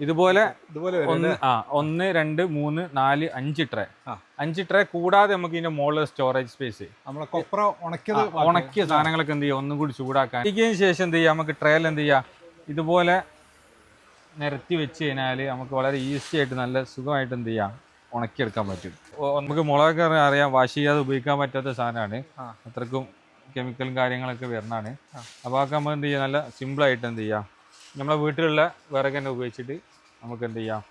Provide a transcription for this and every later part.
ഇതുപോലെ ഒന്ന് ആ ഒന്ന് രണ്ട് മൂന്ന് നാല് അഞ്ച് ട്രേ. അഞ്ച് ട്രേ കൂടാതെ നമുക്ക് ഇതിന്റെ മുകളിൽ സ്റ്റോറേജ് സ്പേസ് കൊപ്ര ഉണക്കിയത് ഉണക്കിയ സാധനങ്ങളൊക്കെ എന്ത് ചെയ്യുക ഒന്നും കൂടി ചൂടാക്കാൻ. ഇതിന് ശേഷം എന്ത് ചെയ്യുക നമുക്ക് ട്രേയിൽ എന്ത് ചെയ്യുക ഇതുപോലെ നിരത്തി വെച്ച് കഴിഞ്ഞാൽ നമുക്ക് വളരെ ഈസി ആയിട്ട് നല്ല സുഖമായിട്ട് എന്ത് ചെയ്യാം? ഉണക്കിയെടുക്കാൻ പറ്റും. നമുക്ക് മുളകൊക്കെ അറിയാം- വാഷ് ചെയ്യാതെ ഉപയോഗിക്കാൻ പറ്റാത്ത സാധനമാണ്. അത്രക്കും കെമിക്കലും കാര്യങ്ങളൊക്കെ വരുന്നതാണ്. അപ്പോൾ അതൊക്കെ നമ്മൾ എന്ത് ചെയ്യുക നല്ല സിമ്പിളായിട്ട് എന്ത് ചെയ്യാം? നമ്മളെ വീട്ടിലുള്ള വിറക് തന്നെ ഉപയോഗിച്ചിട്ട് നമുക്ക് എന്ത് ചെയ്യാം?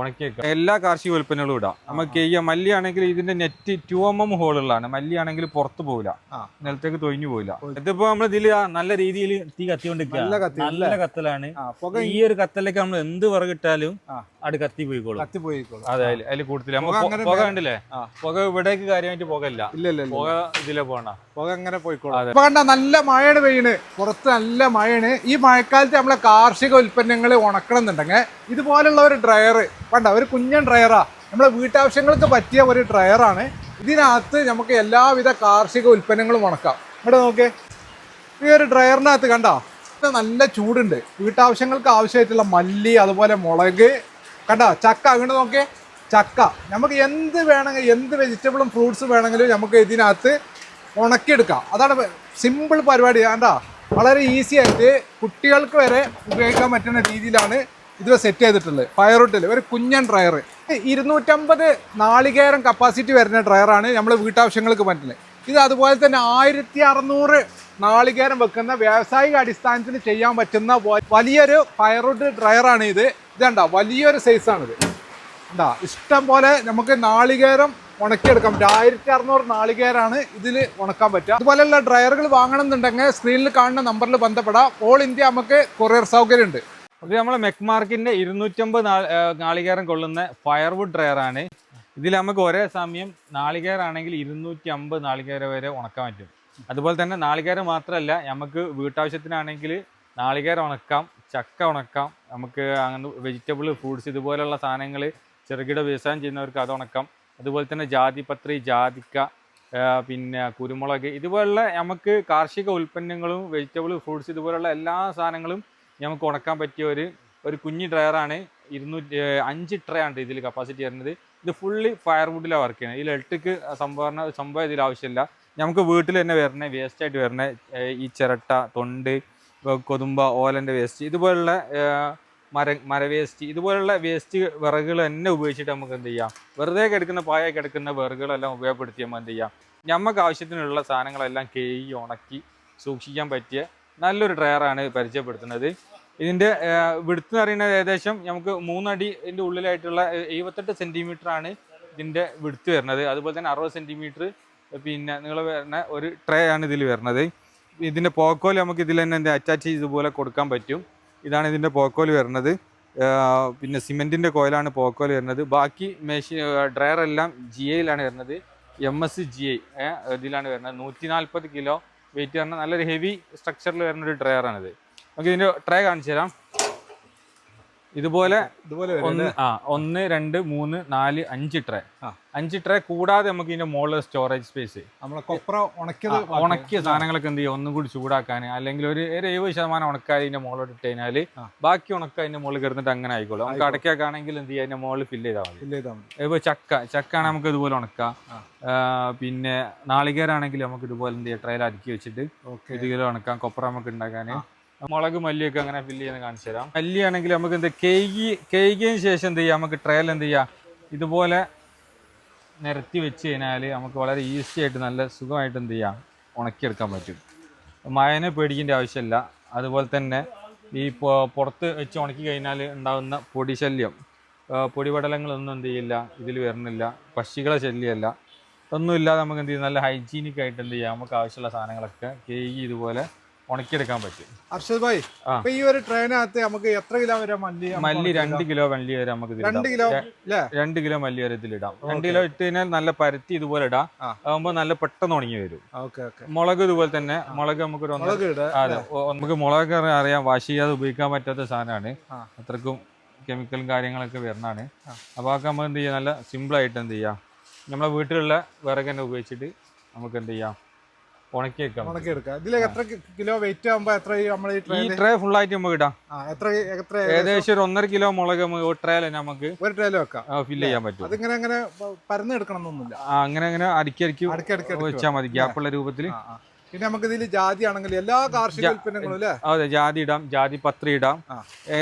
ഉണക്കിയേക്കാം എല്ലാ കാർഷിക ഉൽപ്പന്നങ്ങളും ഇടാം. നമുക്ക് ഈ മല്ലി ആണെങ്കിൽ ഇതിന്റെ നെറ്റ് ടു എം എം ഹോളുള്ളതാണ് മല്ലി ആണെങ്കിൽ പുറത്ത് പോകില്ല. നിലത്തേക്ക് തൊഴിഞ്ഞു പോകില്ല ഇതിപ്പോ നമ്മൾ ഇതിൽ നല്ല രീതിയിൽ തീ കത്തിക്കൊണ്ടിരിക്കുക നല്ല കത്തലാണ്. ഈ ഒരു കത്തലേക്ക് നമ്മൾ എന്ത് വിറകിട്ടാലും. അത് കത്തി പോയിക്കോളും. കത്തി പോയിക്കോളും. അതെ അതിൽ കൂടുതൽ പുക ഉണ്ടല്ലേ പുക കണ്ടില്ലേ? പുക ഇവിടേക്ക് കാര്യമായിട്ട് പുകയില്ല. ഇല്ല ഇല്ല ഇല്ല പുക ഇതിലെ പോണ. പുക അങ്ങനെ പോയിക്കോളും. കണ്ട നല്ല മഴയാണ് പെയ്യണ്. പുറത്ത് നല്ല മഴയാണ്. ഈ മഴക്കാലത്ത് നമ്മളെ കാർഷിക ഉൽപ്പന്നങ്ങൾ ഉണക്കണം എന്നുണ്ടെങ്കിൽ ഇതുപോലുള്ള ഒരു ഡ്രയർ കണ്ട ഒരു കുഞ്ഞൻ ഡ്രയറാ. നമ്മളെ വീട്ടാവശ്യങ്ങൾക്ക് പറ്റിയ ഒരു ഡ്രയറാണ്. ഇതിനകത്ത് നമുക്ക് എല്ലാവിധ കാർഷിക ഉൽപ്പന്നങ്ങളും ഉണക്കാം. ഇവിടെ നോക്കേ. ഈ ഒരു ഡ്രയറിനകത്ത് കണ്ടോ നല്ല ചൂടുണ്ട്. വീട്ടാവശ്യങ്ങൾക്ക് ആവശ്യമായിട്ടുള്ള മല്ലി അതുപോലെ മുളക്. കണ്ടോ ചക്ക അങ്ങോട്ട് നോക്കിയേ ചക്ക. നമുക്ക് എന്ത് വേണമെങ്കിൽ എന്ത് വെജിറ്റബിളും ഫ്രൂട്ട്സ് വേണമെങ്കിലും നമുക്ക് ഇതിനകത്ത് ഉണക്കിയെടുക്കാം. അതാണ് സിമ്പിൾ പരിപാടി. കണ്ടോ വളരെ ഈസി ആയിട്ട് കുട്ടികൾക്ക് വരെ ഉപയോഗിക്കാൻ പറ്റുന്ന രീതിയിലാണ് ഇത് സെറ്റ് ചെയ്തിട്ടുള്ളത് ഫയറുട്ടിൽ ഒരു കുഞ്ഞൻ ഡ്രയർ ഇരുന്നൂറ്റമ്പത് നാളികേരം കപ്പാസിറ്റി വരുന്ന ഡ്രയറാണ് നമ്മൾ വീട്ടാവശ്യങ്ങൾക്ക് പറ്റുന്നത്. ഇത് അതുപോലെ തന്നെ ആയിരത്തി അറുന്നൂറ് നാളികേരം വെക്കുന്ന വ്യാവസായിക അടിസ്ഥാനത്തിൽ ചെയ്യാൻ പറ്റുന്ന വലിയൊരു ഫയർവുഡ് ഡ്രയറാണ് ഇത്. ഇതണ്ട വലിയൊരു സൈസാണിത് എന്താ ഇഷ്ടം പോലെ നമുക്ക് നാളികേരം ഉണക്കിയെടുക്കാം. ആയിരത്തി അറുന്നൂറ് നാളികേരാണ് ഇതിൽ ഉണക്കാൻ പറ്റുക. അതുപോലെയുള്ള ഡ്രയറുകൾ വാങ്ങണം എന്നുണ്ടെങ്കിൽ സ്ക്രീനിൽ കാണുന്ന നമ്പറിൽ ബന്ധപ്പെടാം. ഓൾ ഇന്ത്യ നമുക്ക് കൊറിയർ സൗകര്യം ഉണ്ട് ഇത് നമ്മളെ മെക്മാർക്കിന്റെ ഇരുന്നൂറ്റമ്പത് നാളികേരം കൊള്ളുന്ന ഫയർവുഡ് ഡ്രയർ ആണ്. ഇതിൽ നമുക്ക് ഒരേ സമയം നാളികേരാണെങ്കിൽ ഇരുന്നൂറ്റി അമ്പത് നാളികേരം വരെ ഉണക്കാൻ പറ്റും. അതുപോലെ തന്നെ നാളികേരം മാത്രമല്ല നമുക്ക് വീട്ടാവശ്യത്തിനാണെങ്കിൽ നാളികേരം ഉണക്കാം ചക്ക ഉണക്കാം നമുക്ക് അങ്ങനെ വെജിറ്റബിൾ ഫ്രൂട്ട്സ് ഇതുപോലുള്ള സാധനങ്ങൾ ചെറുകിട വ്യവസായം ചെയ്യുന്നവർക്ക് അത് ഉണക്കാം. അതുപോലെ തന്നെ ജാതിപത്രി ജാതിക്ക പിന്നെ കുരുമുളക് ഇതുപോലുള്ള നമുക്ക് കാർഷിക ഉൽപ്പന്നങ്ങളും വെജിറ്റബിൾ ഫ്രൂട്ട്സ് ഇതുപോലുള്ള എല്ലാ സാധനങ്ങളും നമുക്ക് ഉണക്കാൻ പറ്റിയ ഒരു ഒരു കുഞ്ഞി ഡ്രയറാണ് ഇരുന്നൂറ്റി അഞ്ച് ട്രേ ആണ് ഇതിൽ കപ്പാസിറ്റി വരുന്നത്. ഇത് ഫുള്ളി ഫയർവുഡിലാണ് വർക്ക് ചെയ്യുന്നത്. ഇതിൽ ഇലക്ട്രിക് സംഭരണ സംഭവം ഇതിൽ ആവശ്യമില്ല. നമുക്ക് വീട്ടിൽ തന്നെ വരണേ വേസ്റ്റ് ആയിട്ട് വരണ. ഈ ചിരട്ട തൊണ്ട് കൊതുമ്പ ഓലന്റെ വേസ്റ്റ് ഇതുപോലുള്ള മര മര വേസ്റ്റ് ഇതുപോലുള്ള വേസ്റ്റ് വിറകുകൾ തന്നെ ഉപയോഗിച്ചിട്ട് നമുക്ക് എന്ത് ചെയ്യാം? വെറുതെ കിടക്കുന്ന പായ കിടക്കുന്ന വിറകുകളെല്ലാം ഉപയോഗപ്പെടുത്തി നമ്മൾ എന്ത് ചെയ്യാം? നമുക്ക് ആവശ്യത്തിനുള്ള സാധനങ്ങളെല്ലാം കേയി ഉണക്കി സൂക്ഷിക്കാൻ പറ്റിയ നല്ലൊരു ഡ്രയറാണ് പരിചയപ്പെടുത്തുന്നത്. ഇതിന്റെ വിടുത്ത് എന്ന് പറയുന്നത് ഏകദേശം നമുക്ക് മൂന്നടിന്റെ ഉള്ളിലായിട്ടുള്ള എഴുപത്തെട്ട് ആണ് ഇതിന്റെ വിടുത്ത് വരുന്നത്. അതുപോലെ തന്നെ അറുപത് സെന്റിമീറ്റർ പിന്നെ നിങ്ങൾ വരുന്ന ഒരു ട്രേ ആണ് ഇതിൽ വരുന്നത്. ഇതിന്റെ പോക്കോൽ നമുക്ക് ഇതിൽ തന്നെ അറ്റാച്ച് ചെയ്ത് ഇതുപോലെ കൊടുക്കാൻ പറ്റും. ഇതാണ് ഇതിന്റെ പോക്കോൽ വരുന്നത്. പിന്നെ സിമെന്റിന്റെ കോയിലാണ് പോക്കോൽ വരുന്നത്. ബാക്കി മെഷീൻ ഡ്രയർ എല്ലാം ജി എയിലാണ് വരുന്നത്. എം എസ് ജി ഐ ഇതിലാണ് വരുന്നത്. നൂറ്റി നാൽപ്പത് കിലോ വെയിറ്റ് വരുന്ന നല്ലൊരു ഹെവി സ്ട്രക്ചറിൽ വരുന്ന ഒരു ഡ്രയറാണിത് നമുക്ക് ഇതിന്റെ ട്രേ കാണിച്ചു തരാം ഇതുപോലെ ഇതുപോലെ ഒന്ന് ആ ഒന്ന് രണ്ട് മൂന്ന് നാല് അഞ്ച് ട്രേ. അഞ്ച് ട്രേ കൂടാതെ നമുക്ക് ഇതിന്റെ മുകളിൽ സ്റ്റോറേജ് സ്പേസ് കൊപ്ര ഉണക്കിയത് ഉണക്കിയ സാധനങ്ങളൊക്കെ എന്ത് ചെയ്യും? ഒന്നും കൂടി ചൂടാക്കാൻ അല്ലെങ്കിൽ ഒരു ഒരു എഴുപത് ശതമാനം ഉണക്കാതെ ഇതിന്റെ മോളിൽ ഇട്ട് കഴിഞ്ഞാൽ ബാക്കി ഉണക്ക അതിന്റെ മുകളിൽ കിടന്നിട്ട് അങ്ങനെ ആയിക്കോളും. നമുക്ക് അടയ്ക്കൊക്കെ ആണെങ്കിൽ എന്ത് ചെയ്യാം? അതിന്റെ മുകളിൽ ഫില്ല് ചെയ്താൽ മതി. ഇതാ മതി. ഇപ്പൊ ചക്ക ചക്ക ആണെങ്കിൽ നമുക്ക് ഇതുപോലെ ഉണക്കാം. പിന്നെ നാളികേരാണെങ്കിൽ നമുക്ക് ഇതുപോലെ എന്ത് ചെയ്യാം? ട്രേയിൽ അടുക്കി വെച്ചിട്ട് ഇതുപോലെ ഇത് കിലോ ഉണക്കാം. കൊപ്ര നമുക്ക് ഉണ്ടാക്കാൻ മുളക് മല്ലിയൊക്കെ അങ്ങനെ ഫില്ല് ചെയ്യുന്ന കാണിച്ചു തരാം. മല്ലിയാണെങ്കിൽ നമുക്ക് എന്ത് കേകി കേകിയതിന് ശേഷം എന്ത് ചെയ്യാം? നമുക്ക് ട്രയൽ എന്ത് ചെയ്യാം? ഇതുപോലെ നിരത്തി വെച്ച് കഴിഞ്ഞാൽ നമുക്ക് വളരെ ഈസി ആയിട്ട് നല്ല സുഖമായിട്ട് എന്ത് ചെയ്യാം? ഉണക്കിയെടുക്കാൻ പറ്റും. മയനെ പേടിക്കേണ്ട ആവശ്യമില്ല. അതുപോലെ തന്നെ ഈ പുറത്ത് വെച്ച് ഉണക്കി കഴിഞ്ഞാൽ ഉണ്ടാകുന്ന പൊടി ശല്യം. പൊടിപടലങ്ങളൊന്നും എന്ത് ചെയ്യില്ല. ഇതിൽ വരുന്നില്ല പക്ഷികളെ ശല്യമല്ല. ഒന്നുമില്ലാതെ നമുക്ക് എന്ത് ചെയ്യും? നല്ല ഹൈജീനിക് ആയിട്ട് എന്ത് ചെയ്യാം? നമുക്ക് ആവശ്യമുള്ള സാധനങ്ങളൊക്കെ കേകി ഇതുപോലെ ഉണക്കിയെടുക്കാൻ പറ്റും. അർഷദ് ഭായ് ആ. അപ്പൊ ഈ ഒരു ട്രെയിനകത്ത് നമുക്ക് എത്ര കിലോ വരെ മല്ലി മല്ലി? രണ്ട് കിലോ മല്ലി വരെ നമുക്ക്. രണ്ട് കിലോ രണ്ട് കിലോ മല്ലി വരെ ഇതിലിടാം. രണ്ട് കിലോ ഇട്ട് കഴിഞ്ഞാൽ നല്ല പരത്തി ഇതുപോലെ ഇടാം. അതാകുമ്പോ ആകുമ്പോൾ നല്ല പെട്ടെന്ന് ഉണങ്ങി വരും. മുളക് ഇതുപോലെ തന്നെ മുളക് നമുക്ക് മുളക് അതെ. നമുക്ക് മുളകൊക്കെ അറിയാം- വാഷ് ചെയ്യാതെ ഉപയോഗിക്കാൻ പറ്റാത്ത സാധനമാണ്. ആ. അത്രക്കും കെമിക്കലും കാര്യങ്ങളൊക്കെ വരുന്നതാണ്. ആ. അപ്പോൾ അതൊക്കെ നമ്മൾ എന്ത് ചെയ്യാം നല്ല സിമ്പിൾ ആയിട്ട് എന്ത് ചെയ്യാം. നമ്മളെ വീട്ടിലുള്ള വിറക് തന്നെ ഉപയോഗിച്ചിട്ട് നമുക്ക് എന്ത് ചെയ്യാം എത്ര കിലോ വെയിറ്റ് ആകുമ്പോ എത്ര നമ്മൾ ഈ ട്രേ ഫുൾ ആയിട്ട് നമുക്ക് ഇടാം. എത്ര എത്ര ഏകദേശം? ഒരു ഒന്നര കിലോ മുളക് ഒരു ട്രേയിൽ നമുക്ക് ഒരു ട്രേല വെക്കാം. ഫില്ല് ചെയ്യാൻ പറ്റും. അതിങ്ങനെ അങ്ങനെ എന്നൊന്നുമില്ല അങ്ങനെ അങ്ങനെ അടുക്കി അടുക്കി വെച്ചാൽ മതി. ഗ്യാപ്പുള്ള രൂപത്തിൽ. പിന്നെ നമുക്ക് ഇതിൽ ജാതി ആണെങ്കിൽ എല്ലാ കാർഷിക ഉൽപ്പന്നങ്ങളും അല്ലേ? അതെ ജാതി ഇടാം ജാതി പത്രി ഇടാം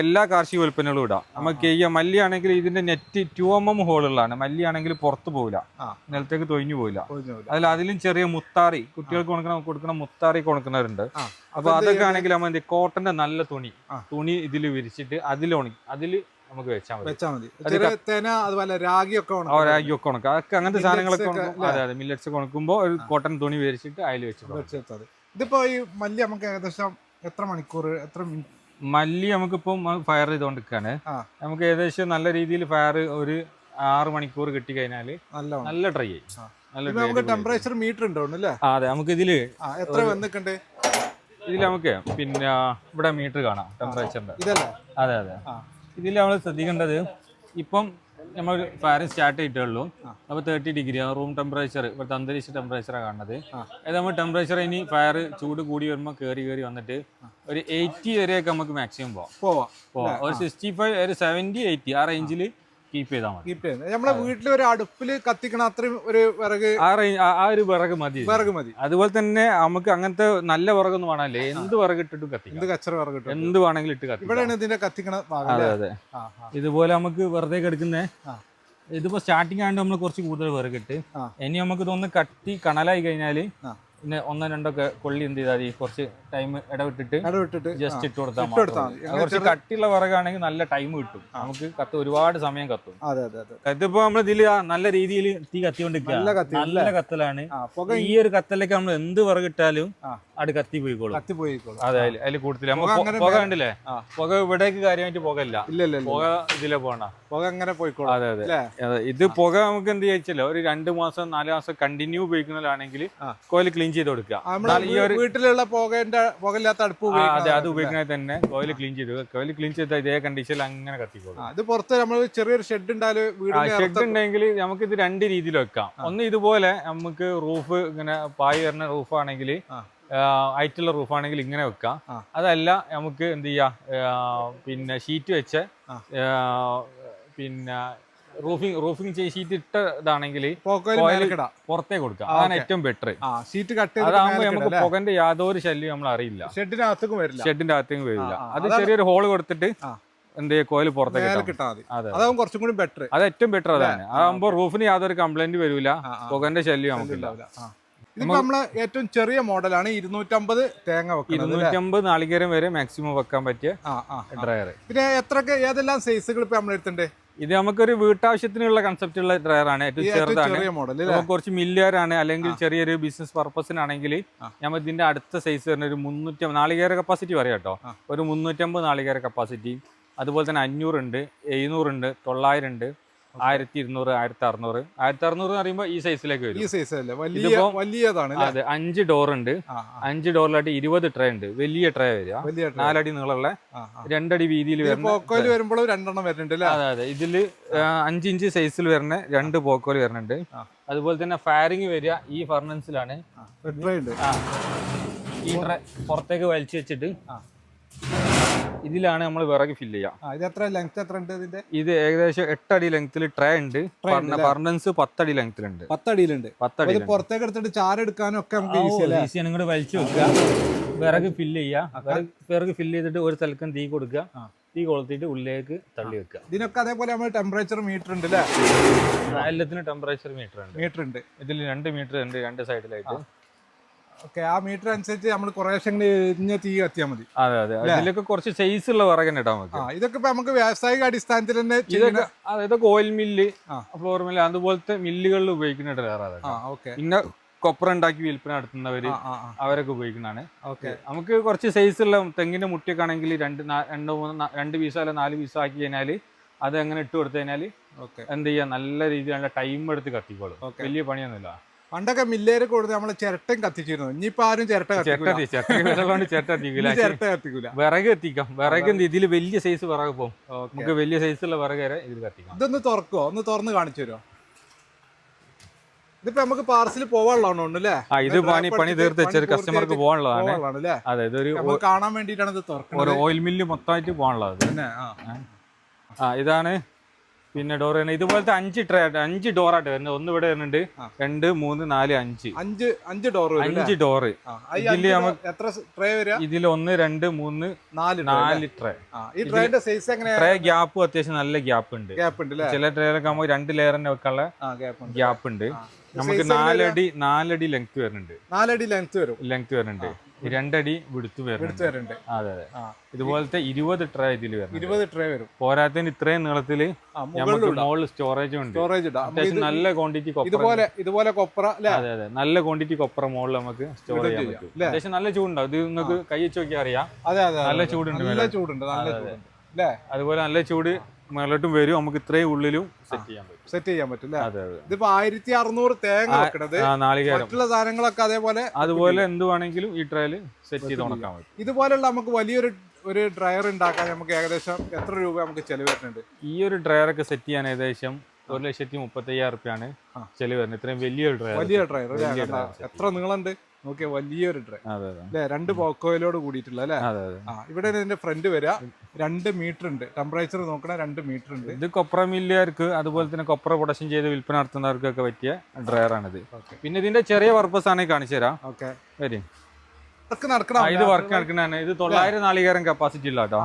എല്ലാ കാർഷിക ഉൽപ്പന്നങ്ങളും ഇടാം. നമുക്ക് ഈ മല്ലി ആണെങ്കിൽ ഇതിന്റെ നെറ്റ് ടു എം എം ഹോളുള്ളതാണ് മല്ലി ആണെങ്കിൽ പുറത്ത് പോകില്ല. നിലത്തേക്ക് തൊഴിഞ്ഞു പോകില്ല ഒഴിഞ്ഞു അതിൽ അതിലും ചെറിയ മുത്താറി കുട്ടികൾക്ക് കൊടുക്കണ കൊടുക്കണ മുത്താറി കൊടുക്കുന്നവരുണ്ട്. അപ്പൊ അതൊക്കെ ആണെങ്കിൽ നമ്മൾ കോട്ടന്റെ നല്ല തുണി. തുണി ഇതിൽ വിരിച്ചിട്ട് അതിൽ അതിൽ അതിൽ നമുക്ക് വെച്ചാൽ മതി. വെച്ചാൽ മതി. ചെറിയ തേന അതുപോലെ രാഗി ഒക്കെ ആ രാഗിയൊക്കെ ഉണക്കും. അതൊക്കെ അങ്ങനത്തെ സാധനങ്ങളൊക്കെ ഉണക്കും. അതെ അതെ. മില്ലറ്റ്സ് ഒക്കെ ഉണക്കുമ്പോൾ ഒരു കോട്ടൺ തുണി വിരിച്ചിട്ട് അതിൽ മതി. ഇതിപ്പോ ഈ മല്ലി നമുക്ക് ഏകദേശം എത്ര മണിക്കൂർ എത്ര മല്ലി നമുക്കിപ്പം ഫയർ ചെയ്തുകൊണ്ടിരിക്കുകയാണ് നമുക്ക് ഏകദേശം നല്ല രീതിയിൽ ഫയർ ഒരു ആറ് മണിക്കൂർ കിട്ടി കഴിഞ്ഞാൽ നല്ല ട്രൈ ആയി. നമുക്ക് ടെമ്പറേച്ചർ മീറ്റർ ഉണ്ടോ അല്ലേ? അതെ. നമുക്ക് ഇതിൽ എത്ര വന്നിട്ടുണ്ട്? ഇതിൽ നമുക്ക് പിന്നെ ഇവിടെ മീറ്റർ കാണാം ടെമ്പറേച്ചറിന്റെ അതെ അതെ. ഇതിൽ നമ്മൾ ശ്രദ്ധിക്കേണ്ടത് ഇപ്പം നമ്മൾ ഫയർ സ്റ്റാർട്ട് ചെയ്തിട്ടുള്ളൂ. അപ്പോൾ തേർട്ടി ഡിഗ്രി റൂം ടെമ്പറേച്ചർ ഇവിടുത്തെ അന്തരീക്ഷ ടെമ്പറേച്ചറാണ് കാണുന്നത്. അതായത് അത് നമ്മൾ ടെമ്പറേച്ചർ ഇനി ഫയർ ചൂട് കൂടി വരുമ്പോൾ കയറി കയറി വന്നിട്ട് ഒരു എയ്റ്റി വരെയൊക്കെ നമുക്ക് മാക്സിമം പോവാം. പോവാം. പോവാം. ഒരു സിക്സ്റ്റി ഫൈവ് ഒരു സെവന്റി എയ്റ്റി ആ റേഞ്ചിൽ കീപ്പ് ചെയ്താൽ മതി. കീപ്പ് ചെയ്യുന്നത്. നമ്മളെ വീട്ടിൽ ഒരു അടുപ്പിൽ കത്തിക്കണ അത്രയും ഒരു വിറക് ആ റേഞ്ച് ആ ഒരു വിറക് മതി. വിറക് മതി. അതുപോലെ തന്നെ നമുക്ക് അങ്ങനത്തെ നല്ല വിറകൊന്നും വേണമല്ലേ? എന്ത് വിറക് ഇട്ടിട്ടും കത്തിക്കാം. എന്ത് കച്ചറ വിറക് ഇട്ടു എന്ത് വേണമെങ്കിലും ഇട്ട് കത്തി ഇവിടെയാണ് ഇതിന്റെ കത്തിക്കണ ഭാഗം അതെ അതെ. ഇതുപോലെ നമുക്ക് വെറുതെ കിടക്കുന്നേ. ഇതിപ്പോ സ്റ്റാർട്ടിങ് ആയതുകൊണ്ട് നമ്മൾ കുറച്ച് കൂടുതൽ വിറകിട്ട് ഇട്ട്. ഇനി നമുക്ക് ഇതൊന്ന് കട്ടി കണലായി കഴിഞ്ഞാൽ. പിന്നെ ഒന്നോ രണ്ടൊക്കെ കൊള്ളി എന്ത് ചെയ്താൽ കുറച്ച് ടൈം ഇടവിട്ടിട്ട് ഇടവിട്ടിട്ട് ജസ്റ്റ് ഇട്ട് കൊടുത്താൽ. കുറച്ച് കട്ടിയുള്ള വിറകാണെങ്കിൽ നല്ല ടൈം കിട്ടും. നമുക്ക് കത്ത് ഒരുപാട് സമയം കത്തും. കത്തിപ്പോ അതെ അതെ. ഇതിപ്പോ നമ്മൾ ഇതിൽ നല്ല രീതിയിൽ തീ കത്തിക്കൊണ്ടിരിക്കുക നല്ല കത്തി നല്ല കത്തലാണ്. ഈ ഒരു കത്തലേക്ക് നമ്മൾ എന്ത് വിറകിട്ടാലും. അത് കത്തി പോയിക്കോളും. കത്തി പോയിക്കോളും. അതെ അതിൽ കൂടുതൽ പുക നമുക്ക് പുക കണ്ടില്ലേ? പുക ഇവിടേക്ക് കാര്യമായിട്ട് പുകയില്ല. ഇല്ല ഇല്ല ഇല്ല പുക ഇതിലെ പോണ പുക അങ്ങനെ പോയിക്കോളും അതെ അതെ. ഇത് പുക നമുക്ക് എന്ത് ചോദിച്ചല്ലോ ഒരു രണ്ട് മാസം നാല് മാസം കണ്ടിന്യൂ ഉപയോഗിക്കുന്നതാണെങ്കിൽ. കോയിൽ ക്ലീൻ ചെയ്ത് കൊടുക്കുക. ഈ ഒരു വീട്ടിലുള്ള പുകന്റെ പുകയില്ലാത്ത അടുപ്പ് അതെ അത് ഉപയോഗിക്കണം തന്നെ കോയിൽ ക്ലീൻ ചെയ്ത് കോയിൽ ക്ലീൻ ചെയ്ത ഇതേ കണ്ടീഷനിൽ അങ്ങനെ കത്തിക്കോളും. അത് പുറത്ത് നമ്മൾ ചെറിയൊരു ഷെഡ് ഉണ്ടായാലും ഷെഡ് ഉണ്ടെങ്കിൽ നമുക്ക് ഇത് രണ്ട് രീതിയിൽ വെക്കാം. ഒന്ന് ഇതുപോലെ നമുക്ക് റൂഫ് ഇങ്ങനെ പായ് വരുന്ന റൂഫ് ആണെങ്കിൽ. ഹൈറ്റുള്ള റൂഫ് ആണെങ്കിൽ ഇങ്ങനെ വെക്കാം. അതല്ല നമുക്ക് എന്ത് ചെയ്യാം പിന്നെ ഷീറ്റ് വെച്ച് പിന്നെ റൂഫിംഗ് റൂഫിംഗ് ഷീറ്റ് ഇട്ട ഇതാണെങ്കിൽ പുറത്തേക്ക് കൊടുക്കാം ആ, അതാണ് ഏറ്റവും ബെറ്റർ ഷീറ്റ് കട്ട് അതാകുമ്പോൾ നമുക്ക് പുകന്റെ യാതൊരു ശല്യം നമ്മൾ അറിയില്ല. ഷെഡിന്റെ അകത്തേക്കും വരില്ല. ഷെഡിന്റെ അകത്തേക്ക് വരില്ല. അത് ചെറിയൊരു ഹോൾ കൊടുത്തിട്ട്. എന്ത് കോയിൽ പുറത്തേക്ക് അതാവും കുറച്ചും കൂടി ബെറ്റർ അത് ഏറ്റവും ബെറ്റർ അതാണ്. അതാകുമ്പോൾ റൂഫിന് യാതൊരു കംപ്ലൈന്റ് വരില്ല പുകന്റെ ശല്യം നമുക്കില്ല. ഇതിപ്പോ നമ്മൾ ഏറ്റവും ചെറിയ മോഡലാണ് ഇരുന്നൂറ്റമ്പത് തേങ്ങ വെക്കുന്നത്? ഇരുന്നൂറ്റമ്പത് നാളികേരം വരെ മാക്സിമം വെക്കാൻ പറ്റിയ. ഡ്രയർ പിന്നെ എത്രയൊക്കെ ഏതെല്ലാം സൈസുകൾ ഇപ്പൊ നമ്മൾ എടുത്തിട്ടുണ്ട് ഇത് നമുക്കൊരു വീട്ടാവശ്യത്തിനുള്ള കൺസെപ്റ്റുള്ള ആണ്. ഏറ്റവും ചെറുതാണ്. നമുക്ക് കുറച്ച് മില്ലുകാരാണ് അല്ലെങ്കിൽ ചെറിയൊരു ബിസിനസ് പർപ്പസിനാണെങ്കിൽ. നമ്മൾ ഇതിന്റെ അടുത്ത സൈസ് വരുന്ന ഒരു മുന്നൂറ്റി നാളികേര കപ്പാസിറ്റി പറയാം കേട്ടോ. ഒരു മുന്നൂറ്റമ്പത് നാളികേര കപ്പാസിറ്റി അതുപോലെ തന്നെ അഞ്ഞൂറുണ്ട് എഴുന്നൂറുണ്ട് തൊള്ളായിരം ഉണ്ട്. ആയിരത്തി ഇരുന്നൂറ് ആയിരത്തി അറുന്നൂറ് ആയിരത്തി അറുന്നൂറ് എന്ന് പറയുമ്പോൾ ഈ സൈസിലേക്ക് വരും. ഈ അല്ലേ വലിയ വലിയതാണ് അതെ അഞ്ച് ഡോർ ഉണ്ട്. അഞ്ച് ഡോറിലായിട്ട് ഇരുപത് ട്രേ ഉണ്ട്. വലിയ ട്രേ വരിക. നാലടി നീളമുള്ള. രണ്ടടി വീതിയിൽ വരുമ്പോൾ രണ്ടെണ്ണം വരുന്നുണ്ട് അതെ അതെ. ഇതിൽ അഞ്ച് ഇഞ്ച് സൈസിൽ വരുന്ന രണ്ട് പോക്കോൽ വരുന്നുണ്ട്. അതുപോലെ തന്നെ ഫയറിങ് വരിക ഈ ഫർണൻസിലാണ് ഈ ട്രേ പുറത്തേക്ക് വലിച്ചു വെച്ചിട്ട്. ഇതിലാണ് നമ്മൾ വിറക് ഫില്ല് ചെയ്യുക ഇത് എത്ര ലെങ്ത് എത്ര ഉണ്ട് ഇതിന്റെ? ഇത് ഏകദേശം എട്ടടി ലെങ്ത്തിൽ ട്രേ ഉണ്ട്. ഫർണൻസ് പത്തടി ലെങ്ത്തിലുണ്ട് പത്തടിയിലുണ്ട്. പത്തടി പുറത്തേക്ക് എടുത്തിട്ട് ചാരെടുക്കാനും ഒക്കെ നമുക്ക് അല്ലേ? ഈസിയാണ് ഇങ്ങോട്ട് വലിച്ചു വെക്കുക. വിറക് ഫില്ല് ചെയ്യുക വിറക് ഫില്ല് ചെയ്തിട്ട് ഒരു സ്ഥലക്കും തീ കൊടുക്കുക. തീ കൊളുത്തിട്ട് ഉള്ളിലേക്ക് തള്ളി വെക്കുക. ഇതിനൊക്കെ അതേപോലെ നമ്മൾ ടെമ്പറേച്ചർ മീറ്റർ ഉണ്ട് അല്ലേ? എല്ലാത്തിനും ടെമ്പറേച്ചർ മീറ്റർ ഉണ്ട്. മീറ്റർ ഉണ്ട്. ഇതിൽ രണ്ട് മീറ്റർ ഉണ്ട് രണ്ട് സൈഡിലായിട്ട് ഓക്കെ ആ മീറ്റർ അനുസരിച്ച് നമ്മൾ കുറേശ്ശെ എരിഞ്ഞ തീ കത്തിയാൽ മതി. അതെ അതെ. ഇതിലൊക്കെ കുറച്ച് സൈസ് ഉള്ള വിറകന്നെ ഇടാൻ മതി. ഇതൊക്കെ ഇപ്പൊ നമുക്ക് വ്യാവസായിക അടിസ്ഥാനത്തിൽ തന്നെ ഇതൊക്കെ ഓയിൽ മില്ല്. ഫ്ലോർ മില്ല് അതുപോലത്തെ മില്ലുകളിൽ ഉപയോഗിക്കുന്ന ഡ്രയർ ഓക്കെ. പിന്നെ കൊപ്ര ഉണ്ടാക്കി വിൽപ്പന നടത്തുന്നവര് അവരൊക്കെ ഉപയോഗിക്കുന്നതാണ്. ഓക്കെ. നമുക്ക് കുറച്ച് സൈസ് ഉള്ള തെങ്ങിന്റെ മുട്ടിയൊക്കെ ആണെങ്കിൽ രണ്ട് രണ്ട് മൂന്ന് രണ്ട് പീസോ അല്ല നാല് പീസോ ആക്കി കഴിഞ്ഞാൽ അത് അങ്ങനെ ഇട്ട് കൊടുത്തു കഴിഞ്ഞാൽ എന്ത് ചെയ്യാ? നല്ല നല്ല ടൈം എടുത്ത് കത്തിക്കോളും. വലിയ പണിയൊന്നുമില്ല. പണ്ടൊക്കെ മില്ലേര് കൊടുത്ത് നമ്മൾ ചിരട്ടയും കത്തിച്ചിരുന്നു. ഇനിയിപ്പോ ആരും ചിരട്ട ചിരട്ട കത്തിക്കൂല. വിറക് എത്തിക്കാം വിറക് ഇതിൽ വലിയ സൈസ് വിറക് പോകും നമുക്ക് വലിയ സൈസുള്ള വിറക് വരെ ഇതിൽ കത്തിക്കാം. ഇതൊന്ന് തുറക്കോ ഒന്ന് തുറന്ന് കാണിച്ചു തരുമോ ഇതിപ്പോ നമുക്ക് പാർസൽ പോവാനുള്ളതാണ് അല്ലേ? ആ ഇത് പണി പണി തീർത്ത് വെച്ചൊരു കസ്റ്റമർക്ക് പോകാനുള്ളതാണ് അതെ ഇതൊരു കാണാൻ വേണ്ടിയിട്ടാണ് ഇത് തുറക്കുന്നത്. ഓയിൽ മില്ല് മൊത്തമായിട്ട് പോകാനുള്ളത് ആ ഇതാണ് പിന്നെ ഡോർ തന്നെ ഇതുപോലത്തെ അഞ്ച് ട്രേ അഞ്ച് ഡോറായിട്ട് വരുന്നത്. ഒന്ന് ഇവിടെ വരുന്നുണ്ട്. രണ്ട് മൂന്ന് നാല് അഞ്ച്. അഞ്ച് അഞ്ച് ഡോർ അഞ്ച് ഡോർ ഇതിൽ അഞ്ച് എത്ര ട്രേ വരിക ഇതിൽ ഒന്ന് രണ്ട് മൂന്ന് നാല് നാല് ട്രേ ഈ ട്രേന്റെ സൈസ് എങ്ങനെയാ? ട്രേ ഗ്യാപ്പ് അത്യാവശ്യം നല്ല ഗ്യാപ്പ് ഉണ്ട്. ഗ്യാപ്പ് ഉണ്ട് ചില ട്രേയിലൊക്കെ ആകുമ്പോൾ രണ്ട് ലെയർ തന്നെ വെക്കാനുള്ള ഗ്യാപ്പ് ഉണ്ട്. നമുക്ക് നാലടി നാലടി ലെങ്ത് വരുന്നുണ്ട്. നാലടി ലെങ്ത് വരും. ലെങ്ത് വരുന്നുണ്ട്. രണ്ടടി വിടുത്ത് വരുന്നുണ്ട് വരുന്നുണ്ട് അതെ അതെ. ഇതുപോലത്തെ ഇരുപത് ട്രേ ഇതിൽ വരും ഇരുപത് ട്രേ വരും. പോരാത്തതിന് ഇത്രയും നീളത്തിൽ ആ നമുക്ക് മുകളിൽ സ്റ്റോറേജും ഉണ്ട്. സ്റ്റോറേജ് അത്യാവശ്യം നല്ല ക്വാണ്ടിറ്റി ഇതുപോലെ ഇതുപോലെ കൊപ്ര അതെ അതെ. നല്ല ക്വാണ്ടിറ്റി കൊപ്ര മുകളിൽ നമുക്ക് സ്റ്റോർ ചെയ്യാൻ ചെയ്യാം, പറ്റും. അത്യാവശ്യം നല്ല ചൂടുണ്ടാവും. ഇത് നിങ്ങൾക്ക് കൈ വെച്ച് നോക്കിയാൽ അറിയാം. അതെ അതെ നല്ല ചൂടുണ്ട് നല്ല ചൂടുണ്ട് നല്ല ചൂടുണ്ട്. അതുപോലെ നല്ല ചൂട് മേലോട്ടും വരും. നമുക്ക് ഇത്രയും ഉള്ളിലും സെറ്റ് ചെയ്യാൻ പറ്റും. സെറ്റ് ചെയ്യാൻ പറ്റും അല്ലേ അതെ അതെ. ഇതിപ്പോ ആയിരത്തി അറുന്നൂറ് തേങ്ങ വെക്കണത്. മറ്റുള്ള സാധനങ്ങളൊക്കെ അതേപോലെ അതുപോലെ എന്ത് വേണമെങ്കിലും ഈ ട്രയൽ സെറ്റ് ചെയ്ത് ഉണക്കാൻ പറ്റും. ഇതുപോലെയുള്ള നമുക്ക് വലിയൊരു ഒരു ഡ്രയർ ഉണ്ടാക്കാൻ നമുക്ക് ഏകദേശം എത്ര രൂപ നമുക്ക് ചെലവ് വരുന്നുണ്ട്? ഈ ഒരു ഡ്രയറൊക്കെ സെറ്റ് ചെയ്യാൻ ഏകദേശം ഒരു ലക്ഷത്തി മുപ്പത്തയ്യായിരം റുപ്യാണ് ചെലവ് വരുന്നത്. ഇത്രയും വലിയൊരു ഡ്രയർ വലിയ ഡ്രയർ എത്ര നീളമുണ്ട്? നോക്കിയ വലിയൊരു ഡ്രൈ അതെ അല്ലേ? രണ്ട് പോക്കോയിലോട് കൂടിയിട്ടുള്ള അല്ലേ? അതെ അതെ. ഇവിടെ ഇതിന്റെ ഫ്രണ്ട് വരിക രണ്ട് മീറ്റർ ഉണ്ട്. ടെമ്പറേച്ചർ നോക്കണ രണ്ട് മീറ്റർ ഉണ്ട്. ഇത് കൊപ്ര മില്ലുകാർക്ക് അതുപോലെ തന്നെ കൊപ്ര പ്രൊഡക്ഷൻ ചെയ്ത് വിൽപ്പന നടത്തുന്നവർക്കൊക്കെ പറ്റിയ ഓക്കെ പിന്നെ ഇതിന്റെ ചെറിയ പർപ്പസ് ആണെങ്കിൽ കാണിച്ചു തരാം. ഓക്കെ വരി. ഇത് വർക്ക് നടക്കുന്നതാണ് ഇത് തൊള്ളായിരം നാളികേരം കപ്പാസിറ്റി ഉള്ള കേട്ടോ.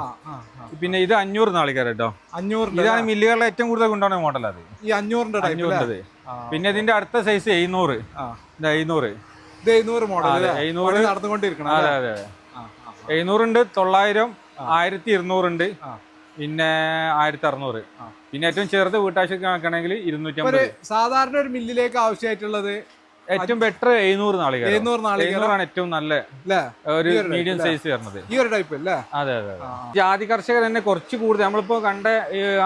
പിന്നെ ഇത് അഞ്ഞൂറ് നാളികേരം കേട്ടോ. അഞ്ഞൂറ് ഇതാണ് മില്ലുകളിലെ ഏറ്റവും കൂടുതൽ കൊണ്ടുപോകുന്ന മോഡൽ അത്. ഈ അഞ്ഞൂറിന്റെ ടൈപ്പ് അഞ്ഞൂറിന്റെത് പിന്നെ ഇതിന്റെ അടുത്ത സൈസ് എഴുന്നൂറ്. എഴുന്നൂറ്. ഇത് എഴുന്നൂറ് മോഡൽ എഴുന്നൂറ്. നടന്നുകൊണ്ടിരിക്കണം അതെ? അതെ എഴുന്നൂറുണ്ട് തൊള്ളായിരം ആയിരത്തി ഇരുന്നൂറുണ്ട് പിന്നെ ആയിരത്തി അറുന്നൂറ്. പിന്നെ ഏറ്റവും ചെറുത് വീട്ടാവശ്യം കണക്കാണെങ്കിൽ ഇരുന്നൂറ്റി ഒരു സാധാരണ ഒരു മില്ലിലേക്ക് ആവശ്യമായിട്ടുള്ളത് ഏറ്റവും ബെറ്റർ എഴുന്നൂറ് നാളികേരം. എഴുന്നൂറ് നാളികേരം. എഴുന്നൂറാണ് ഏറ്റവും നല്ല ഒരു മീഡിയം സൈസ് വരുന്നത്. ഈ ഒരു ടൈപ്പ് അല്ലേ അതെ അതെ. ജാതി കർഷകർ തന്നെ കുറച്ച് കൂടുതൽ നമ്മളിപ്പോ കണ്ട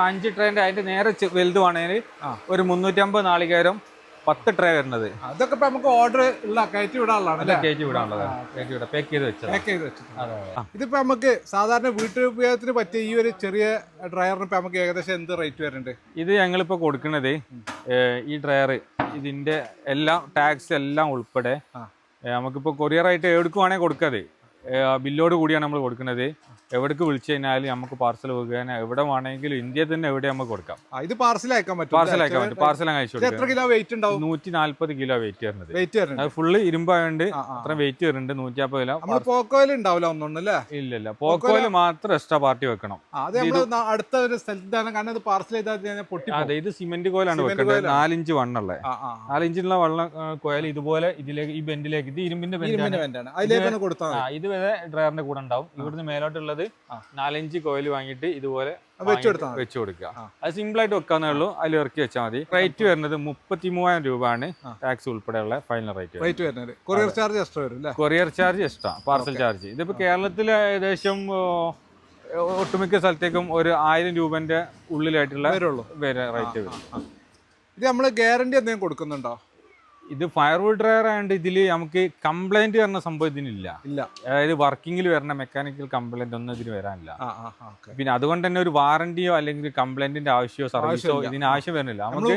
അഞ്ച് ട്രെയിന്റെ അതിന്റെ നേരെ വലുതുവാണെങ്കിൽ ഒരു മുന്നൂറ്റമ്പത് നാളികേരം പത്ത് ട്രേ വരുന്നത്. അതൊക്കെ ഇപ്പൊ നമുക്ക് ഓർഡർ ഉള്ള കയറ്റി വിടാനുള്ളതാണ് കയറ്റി വിടാനുള്ളത് കയറ്റി വിടാം പാക്ക് ചെയ്ത് വെച്ചത്. പാക്ക് ചെയ്ത് വെച്ചിട്ടുണ്ട്. ഇതിപ്പോ നമുക്ക് സാധാരണ വീട്ടുപയോഗത്തിന് പറ്റിയ ഈ ഒരു ചെറിയ ഡ്രയറിന് ഇപ്പൊ നമുക്ക് ഏകദേശം എന്ത് റേറ്റ് വരുന്നുണ്ട്? ഇത് ഞങ്ങളിപ്പോ കൊടുക്കുന്നത് ഈ ഡ്രയർ ഇതിന്റെ എല്ലാം ടാക്സ് എല്ലാം ഉൾപ്പെടെ നമുക്കിപ്പോ കൊറിയർ ആയിട്ട് എടുക്കുവാണെങ്കിൽ കൊടുക്കാതെ ബില്ലോട് കൂടിയാണ് നമ്മൾ കൊടുക്കുന്നത് എവിടേക്ക് വിളിച്ചു കഴിഞ്ഞാൽ നമുക്ക് പാർസൽ വെക്കാൻ എവിടെ വേണമെങ്കിലും ഇന്ത്യയിൽ തന്നെ എവിടെ നമുക്ക് കൊടുക്കാം. ഇത് പാർസൽ അയക്കാൻ പറ്റും പാർസൽ അയക്കാൻ പറ്റും. പാർസൽ അയച്ചു എത്ര കിലോ വെയിറ്റ് ഉണ്ടാവും? നൂറ്റി നാല്പത് കിലോ വെയിറ്റ് വരുന്നത്. വെയിറ്റ് അത് ഫുള്ള് ഇരുമ്പായോണ്ട്. അത്ര വെയിറ്റ് വരുന്നുണ്ട്. നൂറ്റി നാൽപ്പത് കിലോ പോക്കോയിൽ ഉണ്ടാവില്ല ഒന്നുണ്ട് അല്ലേ? ഇല്ല ഇല്ല പോക്കോയിൽ മാത്രം എക്സ്ട്രാ പാർട്ടി വെക്കണം. അത് അടുത്ത ഒരു സ്ഥലത്താണ് കാരണം പാർസൽ ചെയ്താൽ കഴിഞ്ഞാൽ പൊട്ടി അതെ ഇത് സിമെന്റ് കോയിലാണ് വെക്കുന്നത്. നാലിഞ്ച് വണ്ണുള്ള. നാലിഞ്ചിലുള്ള വെള്ളം കോയിൽ ഇതുപോലെ ഇതിലേക്ക് ഈ ബെൻഡിലേക്ക് ഇത് ഇരുമ്പിന്റെ ബെൻഡാണ് കൊടുത്താൽ ഇത് വരെ ഡ്രയറിന്റെ കൂടെ ഉണ്ടാവും. ഇവിടുന്ന് മേലോട്ടുള്ളത് നാലഞ്ച് കോയിൽ വാങ്ങിയിട്ട് ഇതുപോലെ വെച്ചു കൊടുക്കുക. അത് സിമ്പിൾ ആയിട്ട് വെക്കാന്നേ ഉള്ളൂ. അതിൽ ഇറക്കി വെച്ചാൽ മതി. റേറ്റ് വരുന്നത് മുപ്പത്തി മൂവായിരം രൂപയാണ്. ടാക്സ് ഉൾപ്പെടെയുള്ള ഫൈനൽ റേറ്റ് റേറ്റ് വരുന്നത്. കൊറിയർ ചാർജ് എക്സ്ട്രാ വരും courier charge extra parcel charge ഇതിപ്പോ കേരളത്തിൽ ഏകദേശം ഒട്ടുമിക്ക സ്ഥലത്തേക്കും ഒരു ആയിരം രൂപന്റെ ഉള്ളിലായിട്ടുള്ള റേറ്റ് വരും ഇത് നമ്മൾ ഗ്യാരണ്ടി എന്തെങ്കിലും കൊടുക്കുന്നുണ്ടോ? ഇത് ഫയർവുഡ് ഡ്രയർ ആയതുകൊണ്ട് ഇതിൽ നമുക്ക് കംപ്ലൈന്റ് വരുന്ന സംഭവം ഇതിനില്ല. ഇല്ല. അതായത് വർക്കിംഗിൽ വരുന്ന മെക്കാനിക്കൽ കംപ്ലൈന്റ് ഒന്നും ഇതിന് വരാനില്ല. പിന്നെ അതുകൊണ്ട് തന്നെ ഒരു വാറണ്ടിയോ അല്ലെങ്കിൽ കംപ്ലൈന്റിന്റെ ആവശ്യമോ സർവീസോ. ഇതിന് ആവശ്യം വരുന്നില്ല. നമുക്ക്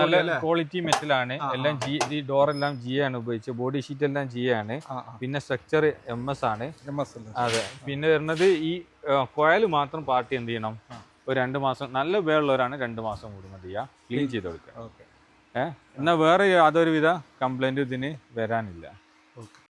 നല്ല ക്വാളിറ്റി മെറ്റലാണ് എല്ലാം ജി ഈ ഡോർ എല്ലാം ജി ആണ് ഉപയോഗിച്ച് ബോഡി ഷീറ്റ് എല്ലാം ജി ആണ്. പിന്നെ സ്ട്രക്ചർ എം എസ് ആണ്. അതെ. പിന്നെ വരുന്നത് ഈ കോയൽ മാത്രം പാർട്ടി എന്ത് ചെയ്യണം? ഒരു രണ്ട് മാസം നല്ല ഉപയോഗമുള്ളവരാണ് രണ്ട് മാസം കൂടുമ്പോൾ ചെയ്യുക? ക്ലീൻ ചെയ്ത് കൊടുക്കുക. ഏഹ് എന്നാൽ വേറെ യാതൊരുവിധ കംപ്ലൈന്റ് ഇതിന് വരാനില്ല.